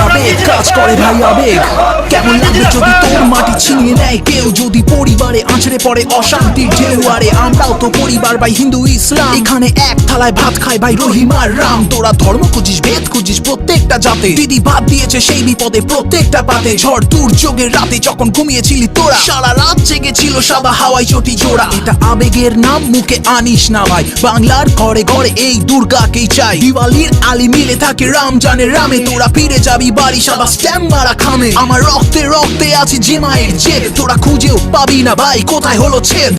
আবেগ কাজ করে ভাই আবেগ। কেমন লাগবে যদি তোর মাটি ছিনিয়ে নেয় কেউ যদি পরিবারে আছড়ে পড়ে, অশান্তির ঢেউয়ারে আমরাও তো পরিবার ভাই হিন্দু, ইসলাম। এখানে এক থালায় ভাত খায় ভাই রহিম আর রাম। তোরা ধর্ম খুঁজিস, ভেদ খুঁজিস, প্রত্যেকটা জাতে। দিদি ভাত দিয়েছে সেই বিপদে প্রত্যেকটা পাতে। ঝড় দুর্যোগের রাতে যখন ঘুমিয়েছিলি তোরা, সারা রাত জেগেছিল সাদা হাওয়াই চটি জোড়া। এটা আবেগের নাম, মুখে আনিস না ভাই। বাংলার ঘরে ঘরে এই দুর্গাকেই চাই। দিওয়ালির আলি মিলে থাকে রামজানের রামে। তোরা ফিরে যাবি বাড়ি সাদা স্ট্যাম্প মারা খামে। আমার রক্তে রক্তে আছে জিমায়ের জেদ। তোরা খুঁজেও পাবি না ভাই কোথায় হলো ছেদ?